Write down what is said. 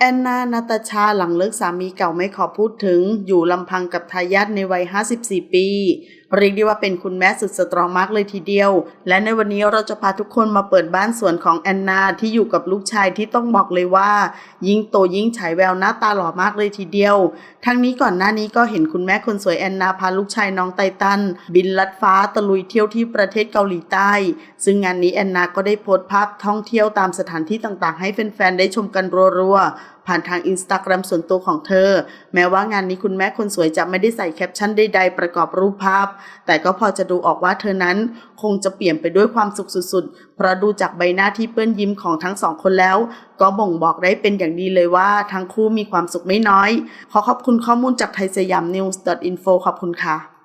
แอนนานาตาชาหลังเลิกสามีเก่าไม่ขอพูดถึง อยู่ลำพังกับทายาทในวัย 54 ปีเรียกได้ว่าเป็นคุณแม่สุดสตรองมากเลยทีเดียว และในวันนี้เราจะพาทุกคนมาเปิดบ้านสวนของแอนนาที่อยู่กับลูกชายที่ต้องบอกเลยว่า ยิ่งโตยิ่งฉายแววหน้าตาหล่อมากเลยทีเดียว ทั้งนี้ก่อนหน้านี้ก็เห็นคุณแม่คนสวยแอนนาพาลูกชายน้องไตตัน บินลัดฟ้าตะลุยเที่ยวที่ประเทศเกาหลีใต้ ซึ่งงานนี้แอนนาก็ได้โพสต์ภาพท่องเที่ยวตามสถานที่ต่างๆ ให้แฟนๆได้ชมกันรัวๆ ผ่านทางอินสตาแกรมส่วนตัวของเธอ แม้ว่างานนี้คุณแม่คนสวยจะไม่ได้ใส่แคปชั่นใดๆประกอบรูปภาพ แต่ก็พอจะดูออกว่าเธอนั้นคงจะเปลี่ยนไปด้วยความสุขสุดๆ เพราะดูจากใบหน้าที่เปื้อนยิ้มของทั้งสองคนแล้ว ก็บ่งบอกได้เป็นอย่างดีเลยว่าทั้งคู่มีความสุขไม่น้อย ขอขอบคุณข้อมูลจากไทยสยามนิวส์ .info ขอบคุณค่ะ